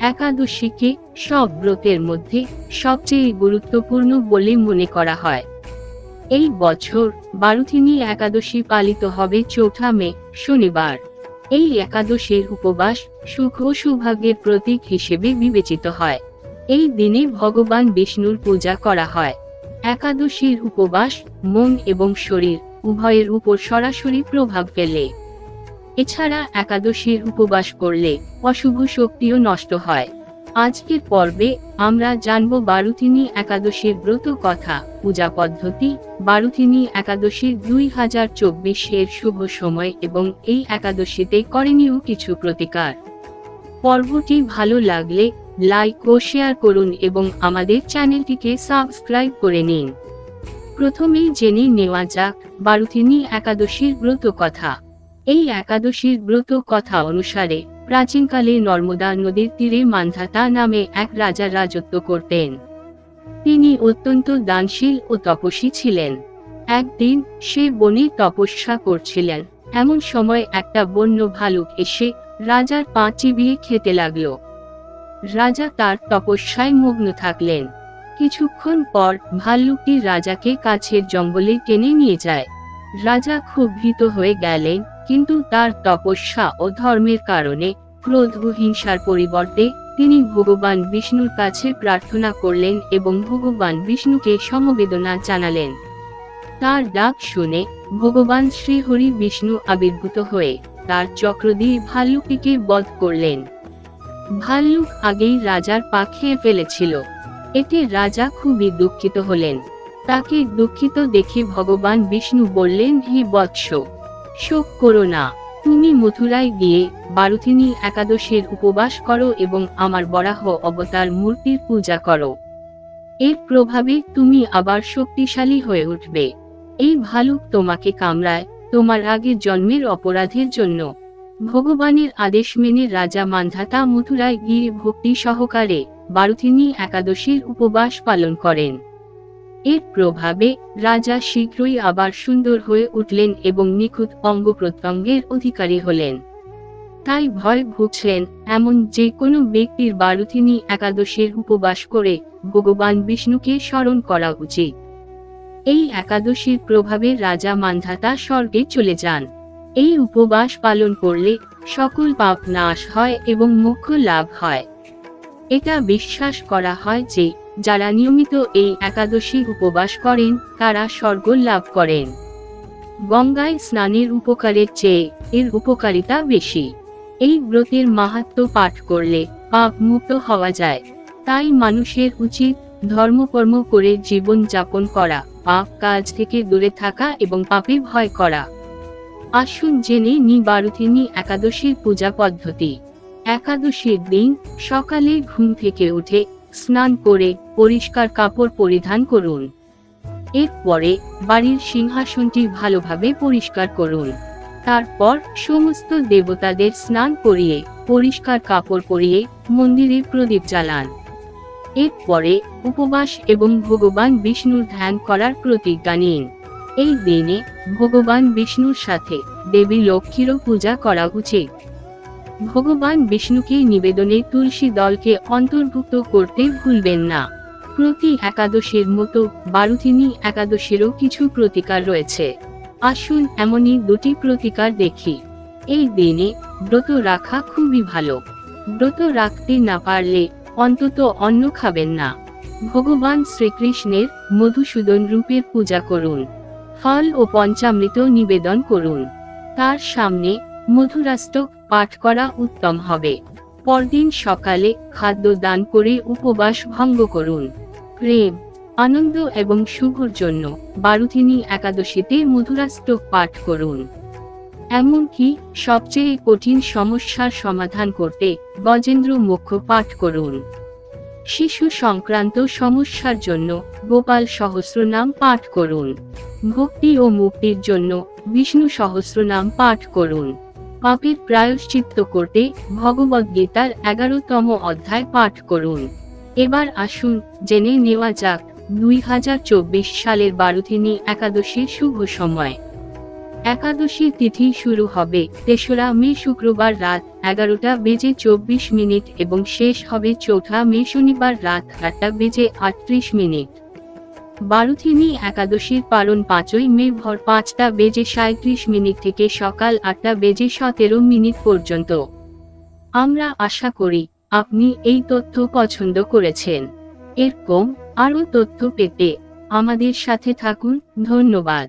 একাদশীকে সব ব্রতের মধ্যে সবচেয়ে গুরুত্বপূর্ণ বলে মনে করা হয়। এই বছর বারুথিনী একাদশী পালিত হবে চৌঠা মে, শনিবার। এই একাদশীর উপবাস সুখ ও সৌভাগ্যের প্রতীক হিসেবে বিবেচিত হয়। এই দিনে ভগবান বিষ্ণুর পূজা করা হয়। একাদশীর উপবাস মন এবং শরীর উভয়ের উপর সরাসরি প্রভাব ফেলে। এছাড়া একাদশীর উপবাস করলে অশুভ শক্তিও নষ্ট হয়। আজকের পর্বে আমরা জানব বারুথিনী একাদশীর ব্রত কথা, পূজা পদ্ধতি, বারুথিনী একাদশীর দুই হাজার চব্বিশের শুভ সময় এবং এই একাদশীতে করণীয় কিছু প্রতিকার। পর্বটি ভালো লাগলে লাইক ও শেয়ার করুন এবং আমাদের চ্যানেলটিকে সাবস্ক্রাইব করে নিন। প্রথমেই জেনে নেওয়া যাক বারুথিনী একাদশীর ব্রত কথা। এই একাদশীর ব্রত কথা অনুসারে প্রাচীনকালে নর্মদা নদীর তীরে মান্ধাতা নামে এক রাজা রাজত্ব করতেন। তিনি অত্যন্ত দানশীল ও তপস্বী ছিলেন। একদিন সে বনে তপস্যা করছিলেন। এমন সময় একটা বন্য ভালুক এসে রাজার পা চিবিয়ে খেতে লাগল। রাজা তার তপস্যায় মগ্ন থাকলেন। কিছুক্ষণ পর ভাল্লুকটি রাজাকে কাছের জঙ্গলে টেনে নিয়ে যায়। রাজা খুব ভীত হয়ে গেলেন, কিন্তু তার তপস্যা ও ধর্মের কারণে ক্রোধ ও হিংসার পরিবর্তে তিনি ভগবান বিষ্ণুর কাছে প্রার্থনা করলেন এবং ভগবান বিষ্ণুকে সমবেদনা জানালেন। তার ডাক শুনে ভগবান শ্রীহরি বিষ্ণু আবির্ভূত হয়ে তার চক্র দিয়ে ভাল্লুকটিকে বধ করলেন। ভাল্লুক আগেই রাজার পা খেয়ে ফেলেছিল। এতে রাজা খুবই দুঃখিত হলেন। তাকে দুঃখিত দেখে ভগবান বিষ্ণু বললেন, হে বৎস, শোক করো না। তুমি মথুরায় গিয়ে বারুথিনী একাদশীর উপবাস করো এবং আমার বরাহ অবতার মূর্তির পূজা করো। এর প্রভাবে তুমি আবার শক্তিশালী হয়ে উঠবে। এই ভালুক তোমাকে কামড়ায় তোমার আগের জন্মের অপরাধের জন্য। ভগবানের আদেশ মেনে রাজা মান্ধাতা মথুরায় গিয়ে ভক্তি সহকারে বারুথিনী একাদশীর উপবাস পালন করেন। এর প্রভাবে রাজা শীঘ্রই আবার সুন্দর হয়ে উঠলেন এবং নিখুঁত অঙ্গ প্রত্যঙ্গের অধিকারী হলেন। তাই ভয় ভুগছেন এমন যে কোনো ব্যক্তির বারুথিনী একাদশীর উপবাস করে ভগবান বিষ্ণুকে স্মরণ করা উচিত। এই একাদশীর প্রভাবে রাজা মান্ধাতা স্বর্গে চলে যান। এই উপবাস পালন করলে সকল পাপ নাশ হয় এবং মুখ্য লাভ হয়। এটা বিশ্বাস করা হয় যে যারা নিয়মিত এই একাদশী উপবাস করেন, তারা স্বর্গ লাভ করেন। গঙ্গায় স্নানের উপকারের চেয়ে এর উপকারিতা বেশি। এই ব্রতের মাহাত্ম পাঠ করলে পাপ মুক্ত হওয়া যায়। তাই মানুষের উচিত ধর্মকর্ম করে জীবন যাপন করা, পাপ কাজ থেকে দূরে থাকা এবং পাপে ভয় করা। আসুন জেনে নি বারুথিনী একাদশীর পূজা পদ্ধতি। একাদশীর দিন সকালে ঘুম থেকে উঠে স্নান করে পরিষ্কার কাপড় পরিধান করুন। এরপরে বাড়ির সিংহাসনটি ভালোভাবে পরিষ্কার করুন। তারপর সমস্ত দেবতাদের স্নান করিয়ে, পরিষ্কার কাপড় পরিয়ে মন্দিরে প্রদীপ জ্বালান। এরপরে উপবাস এবং ভগবান বিষ্ণুর ধ্যান করার প্রতিজ্ঞা নিন। এই দিনে ভগবান বিষ্ণুর সাথে দেবী লক্ষ্মীরও পূজা করা উচিত। ভগবান বিষ্ণুকে নিবেদনে তুলসী দলকে অন্তর্ভুক্ত করতে ভুলবেন না। প্রতি একাদশীর মতো বারুথিনী একাদশীরও কিছু প্রতিকার রয়েছে। আসুন এমনই দুটি প্রতিকার দেখি। এই দিনে ব্রত রাখা খুবই ভালো। ব্রত রাখতে না পারলে অন্তত অন্ন খাবেন না। ভগবান শ্রীকৃষ্ণের মধুসূদন রূপের পূজা করুন। ফল ও পঞ্চামৃত নিবেদন করুন। তার সামনে মধুরাষ্টক পাঠ করা উত্তম হবে। পরদিন সকালে খাদ্য দান করে উপবাস ভঙ্গ করুন। প্রেম, আনন্দ এবং শুভর জন্য বারুথিনী একাদশীতে মধুরাষ্টক পাঠ করুন। এমনকি সবচেয়ে কঠিন সমস্যার সমাধান করতে গজেন্দ্র মুখ্য পাঠ করুন। শিশু সংক্রান্ত সমস্যার জন্য গোপাল সহস্রনাম পাঠ করুন। ভক্তি ও মুক্তির জন্য বিষ্ণু সহস্রনাম পাঠ করুন। পাপের প্রায়শ্চিত্ত করতে ভগবদ্গীতার এগারোতম অধ্যায় পাঠ করুন। এবার আসুন, জেনে নেওয়া যাক, দুই হাজার চব্বিশ সালের বারুথিনী একাদশীর শুভ সময়। একাদশীর তিথি শুরু হবে তেসরা মে শুক্রবার রাত এগারোটা বেজে চব্বিশ মিনিট এবং শেষ হবে চৌঠা মে শনিবার রাত আটটা বেজে আটত্রিশ মিনিট। বারুথিনী একাদশীর পালন পাঁচই মে ভর পাঁচটা বেজে সাঁত্রিশ মিনিট থেকে সকাল আটটা বেজে সতেরো মিনিট পর্যন্ত। আমরা আশা করি, আপনি এই তথ্য পছন্দ করেছেন। এরকম আরও তথ্য পেতে আমাদের সাথে থাকুন, ধন্যবাদ।